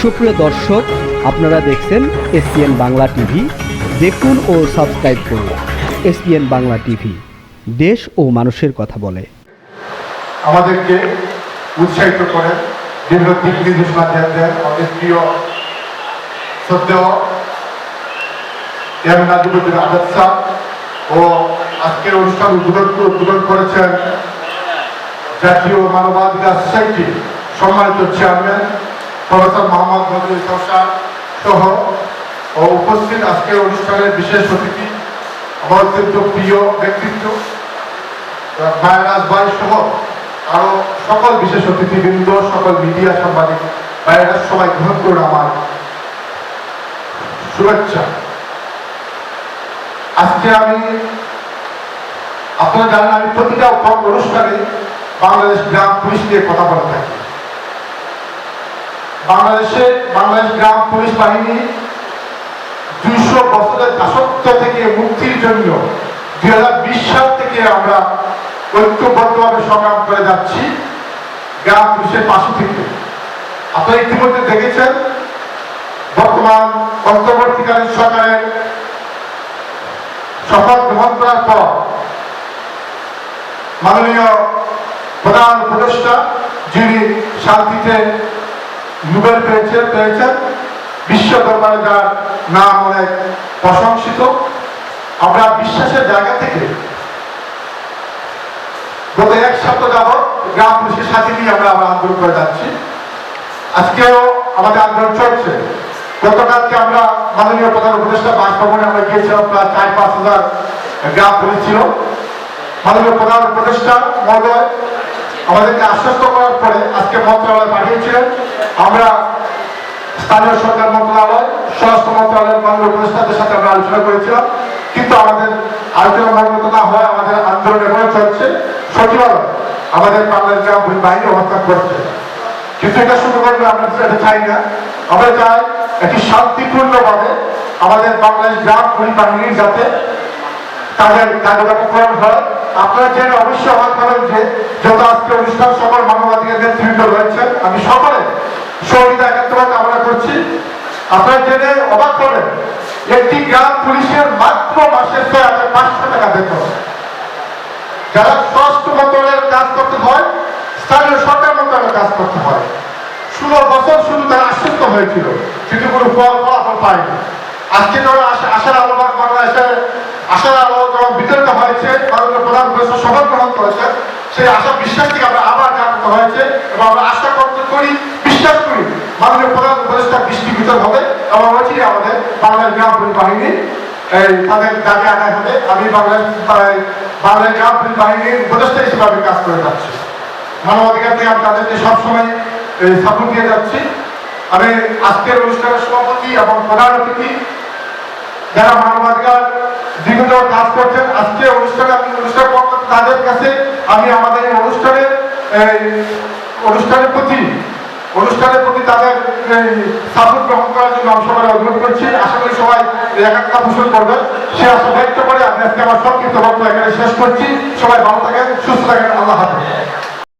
সুপ্রিয় দর্শক, আপনারা দেখছেন এসপিএন বাংলা টিভি। দেখুন ও সাবস্ক্রাইব করুন এসপিএন বাংলা টিভি। দেশ ও মানুষের কথা বলে। আমাদেরকে উৎসাহিত করেন বিভিন্ন দিক নির্দেশনা দেন দেন আমাদের প্রিয় ও আজকের অনুষ্ঠান উদ্বোধন উদ্বোধন করেছেন জাতীয় মানবাধিকার সোসাইটি সম্মানিত চেয়ারম্যান প্রফেসর মোহাম্মদ নজরুল শাহ সহ ও উপস্থিত আজকের অনুষ্ঠানের বিশেষ অতিথি আমার অত্যন্ত প্রিয় ব্যক্তিত্ব ভাইরাস ভাই সহ আরও সকল বিশেষ অতিথিবৃন্দ, সকল মিডিয়া সাংবাদিক ভাইরাস সবাই গ্রহণ করুন আমার শুভেচ্ছা। আজকে আমি আপনারা জানেন আমি প্রতিটা অনুষ্ঠানে বাংলাদেশ গ্রাম পুলিশ নিয়ে কথা বলে থাকি। বাংলাদেশে বাংলাদেশ গ্রাম পুলিশ বাহিনী দুইশো বছরের দাসত্ব থেকে মুক্তির জন্য দুই বিশ সাল থেকে আমরা ঐক্যবদ্ধভাবে সংগ্রাম করে যাচ্ছি গ্রাম পুলিশের পাশে থেকে। আপনারা ইতিমধ্যে দেখেছেন, বর্তমান অন্তর্বর্তীকালীন সরকারের শপথ গ্রহণ করার পর মাননীয় প্রধান উপদেষ্টা যিনি শান্তিতে নোবেল পেয়েছেন যার নাম অনেক প্রশংসিত। আমরা বিশ্বাসের জায়গা থেকে গত এক সপ্তাহ গ্রাম পুলিশের সাথে নিয়ে আমরা আমরা আন্দোলন করে যাচ্ছি। আজকেও আমাদের আন্দোলন চলছে। গতকালকে আমরা মাননীয় প্রধান উপদেষ্টা বাসভবনে আমরা গিয়েছিলাম, প্রায় চার পাঁচ হাজার গ্রাম পুলিশ ছিল। মাননীয় প্রধান উপদেষ্টা মহোদয় আমাদেরকে আশ্বস্ত করার পরে আজকে মন্ত্রণালয় পাঠিয়েছিলেন। আমরা স্থানীয় সরকার মন্ত্রণালয়, স্বরাষ্ট্র মন্ত্রণালয়ের মাননীয় উপদেষ্টাদের সাথে আমরা আলোচনা করেছিলাম। কিন্তু আমাদের আলোচনা মর্মত না হয় আমাদের আন্দোলন এখনও চলছে। সচিবালয়, আমাদের বাংলাদেশ বাহিনী অবস্থান করছে। কিন্তু এটা শুরু করলে আমরা এটা চাই না। আমরা চাই একটি শান্তিপূর্ণভাবে আমাদের বাংলাদেশ গ্রাম পুলিশ বাহিনীর যাতে তাদের কার্যকলাপ পূরণ হয়। আপনারা জেনে অবশ্যই অবাক হবেন যে যত আজকে অনুষ্ঠান, সকল মানবাধিকার নেতৃবৃন্দ রয়েছেন আমি সকলে সহযোগিতা একাত্মতা কামনা করছি আপনারা জেনে অবাক হবেন, একটি গ্রাম পুলিশের মাত্র মাসে ছয় হাজার পাঁচশো টাকা বেতন। যারা স্বরাষ্ট্র মন্ত্রণালয়ের কাজ করতে হয়, স্থানীয় সরকার মন্ত্রণালয়ের কাজ করতে হয়। ষোলো বছর শুধু তারা আশ্বস্ত হয়েছিল কিন্তু কোনো ফল ফলাফল পায়নি। আজকে যখন আশা- আশার আলোবাদ বাংলাদেশের আশার আলো যখন বিতরিত হয়েছে, মাননীয় প্রধান উপদেষ্টা শপথ গ্রহণ করেছে সেই আশা বিশ্বাস থেকে আমরা আবার জাগ্রত হয়েছে এবং আমরা আশা করতে করি, বিশ্বাস করি মাননীয় প্রধান উপদেষ্টা বৃষ্টি ভিতর হবে। এবং অচিরে আমাদের বাংলাদেশ গ্রাম বাহিনী এই তাদের দাবি আদায় হবে। আমি বাংলাদেশ বা- বাংলাদেশ গ্রাম পুলিশ বাহিনীর উপদেষ্টা হিসেবে আমি কাজ করে যাচ্ছি। মানবাধিকার থেকে আমি তাদেরকে সবসময় সাপোর্ট দিয়ে যাচ্ছি। আমি আজকের অনুষ্ঠানের সভাপতি এবং প্রধান অতিথি যারা মানবাধিকার দীর্ঘ কাজ করছেন, আজকে অনুষ্ঠানে আমি অনুষ্ঠান তাদের কাছে আমি আমাদের অনুষ্ঠানের অনুষ্ঠানের প্রতি অনুষ্ঠানের প্রতি তাদের সাপোর্ট গ্রহণ করার জন্য আমি সবাই অনুরোধ করছি। আশা করি সবাই একাত্মতা পোষণ করবে। সে আশা ব্যক্ত করে আমি আজকে আমার সংক্ষিপ্ত বক্তব্য এখানে শেষ করছি। সবাই ভালো থাকেন, সুস্থ থাকেন, আল্লাহ হাফেজ।